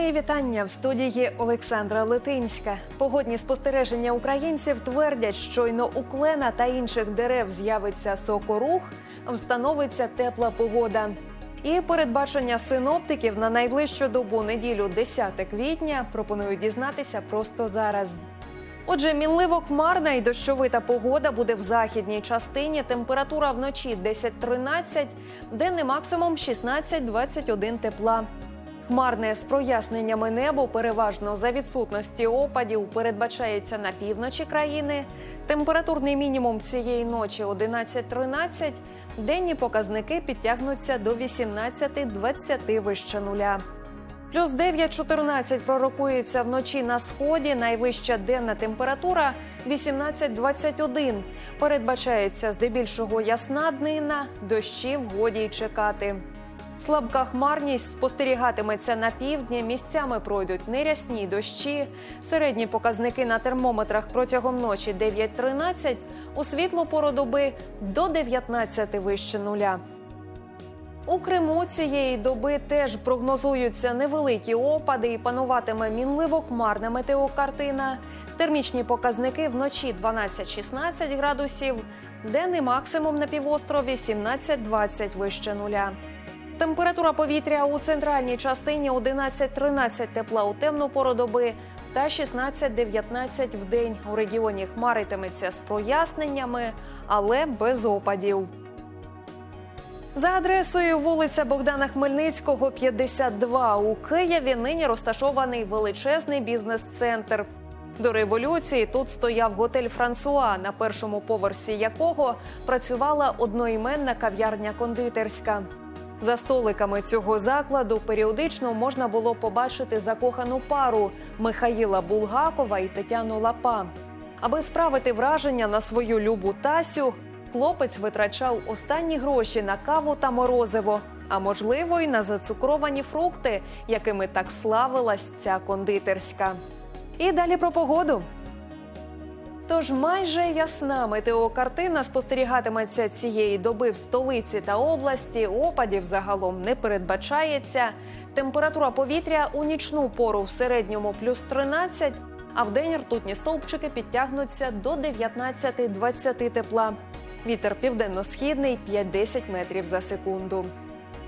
Мої вітання в студії Олександра Литинська. Погодні спостереження українців твердять, щойно у клена та інших дерев з'явиться сокорух, встановиться тепла погода. І передбачення синоптиків на найближчу добу неділю 10 квітня пропоную дізнатися просто зараз. Отже, мінливо хмарна і дощовита погода буде в західній частині. Температура вночі 10-13, денний максимум 16-21 тепла. Хмарне з проясненнями небо переважно за відсутності опадів передбачається на півночі країни. Температурний мінімум цієї ночі 11-13, денні показники підтягнуться до 18-20 вище нуля. Плюс 9-14 пророкується вночі на сході. Найвища денна температура 18-21. Передбачається здебільшого ясна днина, дощів годі й чекати. Слабка хмарність спостерігатиметься на півдні. Місцями пройдуть нерясні дощі. Середні показники на термометрах протягом ночі 9-13, у світлу пору доби до 19 вище нуля. У Криму цієї доби теж прогнозуються невеликі опади і пануватиме мінливо хмарна метеокартина. Термічні показники вночі 12-16 градусів, денний максимум на півострові 17-20 вище нуля. Температура повітря у центральній частині 11-13 тепла у темну пору доби та 16-19 в день. У регіоні хмаритиметься з проясненнями, але без опадів. За адресою вулиця Богдана Хмельницького, 52 у Києві нині розташований величезний бізнес-центр. До революції тут стояв готель Франсуа, на першому поверсі якого працювала одноіменна кав'ярня кондитерська. За столиками цього закладу періодично можна було побачити закохану пару Михаїла Булгакова і Тетяну Лапа. Аби справити враження на свою любу Тасю, хлопець витрачав останні гроші на каву та морозиво, а можливо, й на зацукровані фрукти, якими так славилась ця кондитерська. І далі про погоду. Тож майже ясна метеокартина спостерігатиметься цієї доби в столиці та області. Опадів загалом не передбачається. Температура повітря у нічну пору в середньому плюс 13, а в день ртутні стовпчики підтягнуться до 19-20 тепла. Вітер південно-східний 5-10 метрів за секунду.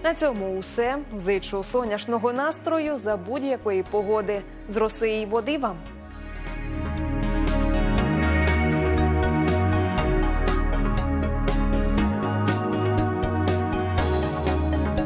На цьому усе. Зичу сонячного настрою за будь-якої погоди. З роси і води вам.